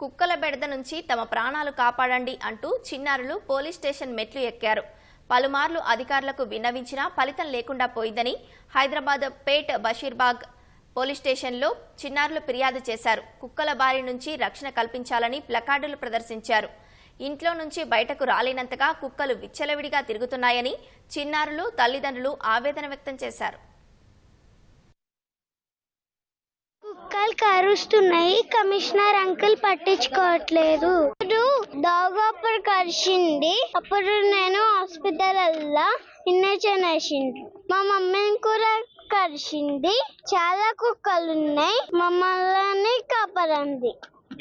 కుక్కల బెడద నుంచి తమ ప్రాణాలు కాపాడండి అంటూ చిన్నారులు పోలీస్ స్టేషన్ మెట్లు ఎక్కారు. పలుమార్లు అధికారులకు విన్నవించినా ఫలితం లేకుండా పోయిందని హైదరాబాద్ పేట్ బషీర్బాగ్ పోలీస్ స్టేషన్లో చిన్నారులు ఫిర్యాదు చేశారు. కుక్కల బారి నుంచి రక్షణ కల్పించాలని ప్లకార్డులు ప్రదర్శించారు. ఇంట్లో నుంచి బయటకు రాలేనంతగా కుక్కలు విచ్చలవిడిగా తిరుగుతున్నాయని చిన్నారులు తల్లిదండ్రులు ఆవేదన వ్యక్తం చేశారు కుక్కలు కరుస్తున్నాయి కమిషనర్ అంకుల్ పట్టించుకోవట్లేదు. ఇప్పుడు డాగ్ కరిచింది. అప్పుడు నేను హాస్పిటల్ వెళ్ళా ఇంజక్షన్ వేసిండ్రు మా మమ్మీని కూడా కరిచింది. చాలా కుక్కలు ఉన్నాయి మమ్మల్ని కాపాడండి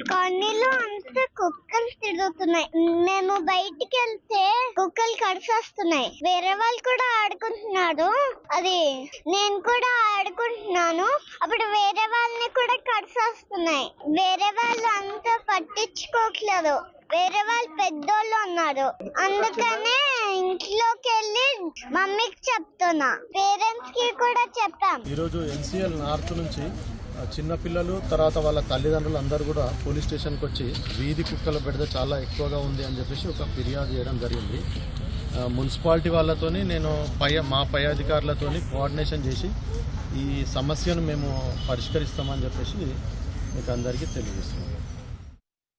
కాలనీలో అంతా కుక్కలు తిరుగుతున్నాయి. మేము బయటికి వెళ్తే కుక్కలు కడిసేస్తున్నాయి వేరే వాళ్ళు కూడా ఆడుకుంటున్నారు. అది నేను కూడా ఆడుకుంటున్నాను. అప్పుడు కూడా కట్స్ వస్తున్నాయి. వేరే వాళ్ళు అంతా పట్టించుకోవట్లేదు వేరే వాళ్ళు పెద్దోళ్ళు ఉన్నారు. అందుకనే ఇంట్లోకి వెళ్ళి మమ్మీకి చెప్తున్నా. పేరెంట్స్కి కూడా చెప్పాం. ఈరోజు ఎన్సీఎల్ నార్త్ నుంచి చిన్న పిల్లలు తర్వాత వాళ్ళ తల్లిదండ్రులు అందరూ కూడా పోలీస్ స్టేషన్కి వచ్చి వీధి కుక్కల పెడితే చాలా ఎక్కువగా ఉంది అని చెప్పేసి ఒక ఫిర్యాదు చేయడం జరిగింది. మున్సిపాలిటీ వాళ్ళతోని నేను పై మా పై అధికారులతోని కోఆర్డినేషన్ చేసి ఈ సమస్యను మేము పరిష్కరిస్తామని చెప్పేసి మీకు అందరికీ తెలియజేస్తున్నాను.